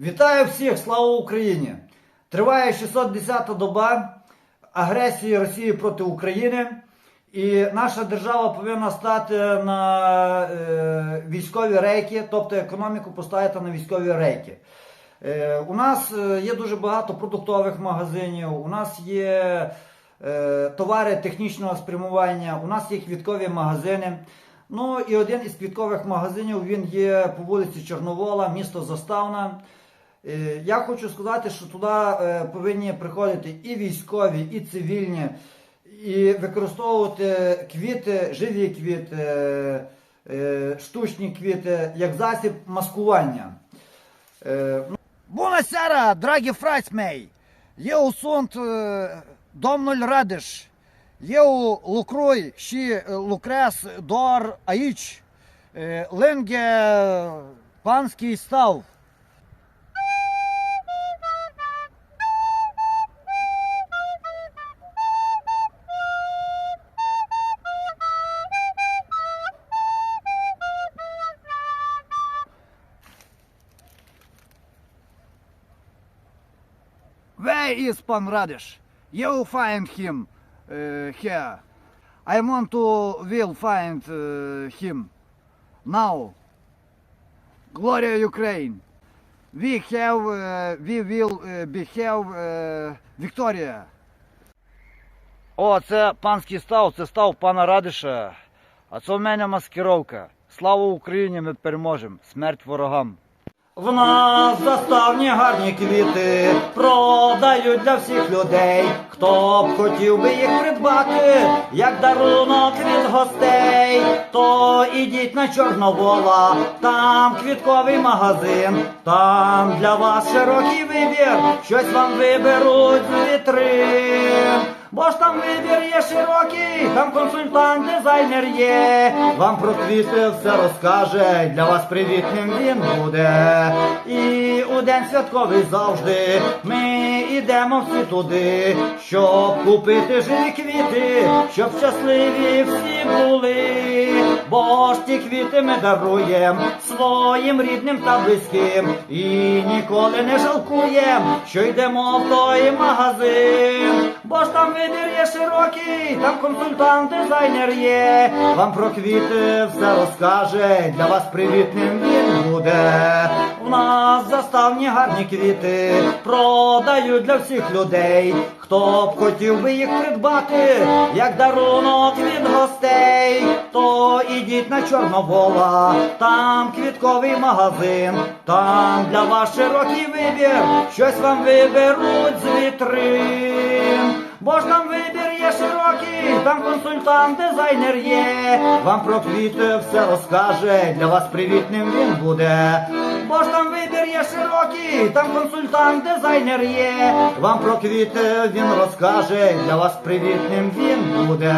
Вітаю всіх! Слава Україні! Триває 610-та доба агресії Росії проти України, і наша держава повинна стати на е, військові рейки, тобто економіку поставити на військові рейки. Е, у нас е, є дуже багато продуктових магазинів, у нас є е, товари технічного спрямування, у нас є квіткові магазини. Ну і один із квіткових магазинів він є по вулиці Чорновола, місто Заставна. Е, Я хочу сказати, що туди е, повинні приходити і військові, і цивільні, і використовувати квіти, живі квіти, е, штучні квіти як засіб маскування. Buonasera, дорогі фрайсмей! Eu sunt uh, domnul Radeș. Eu lucrui și lucrez doar aici, lângă Panski Stau. Where is Pan Radish? You find him uh, here. I want to will find uh, him now. Gloria Ukraine. We have, uh, we will uh, behave uh, Victoria. О, це панський став, це став пана Радиша. А це в мене маскировка. Слава Україні, ми переможемо. Смерть ворогам. В нас заставні гарні квіти продають для всіх людей. Хто б хотів би їх придбати, як дарунок від гостей, то ідіть на Чорновола, там квітковий магазин, там для вас широкий вибір, щось вам виберуть з вітрин. Бо ж там вибір є широкий, там консультант, дизайнер є. Вам про квіти все розкаже, для вас привітним він буде. І у день святковий завжди ми ідемо всі туди, щоб купити живі квіти, щоб щасливі всі були. Бо ж ті квіти ми даруєм своїм рідним та близьким. І ніколи не жалкуєм, що йдемо в той магазин. Там вибір є широкий, там консультант, дизайнер є. Вам про квіти все розкаже, для вас привітним він буде. У нас заставні гарні квіти продають для всіх людей. Хто б хотів би їх придбати, як дарунок від гостей, то ідіть на Чорновола, там квітковий магазин, там для вас широкий вибір, щось вам виберуть з вітрин. Бо ж там вибір є широкий, там консультант, дизайнер є. Вам про квіти все розкаже, для вас привітним він буде. Бо ж там вибір є широкий, там консультант, дизайнер є. Вам про квіти він розкаже, для вас привітним він буде.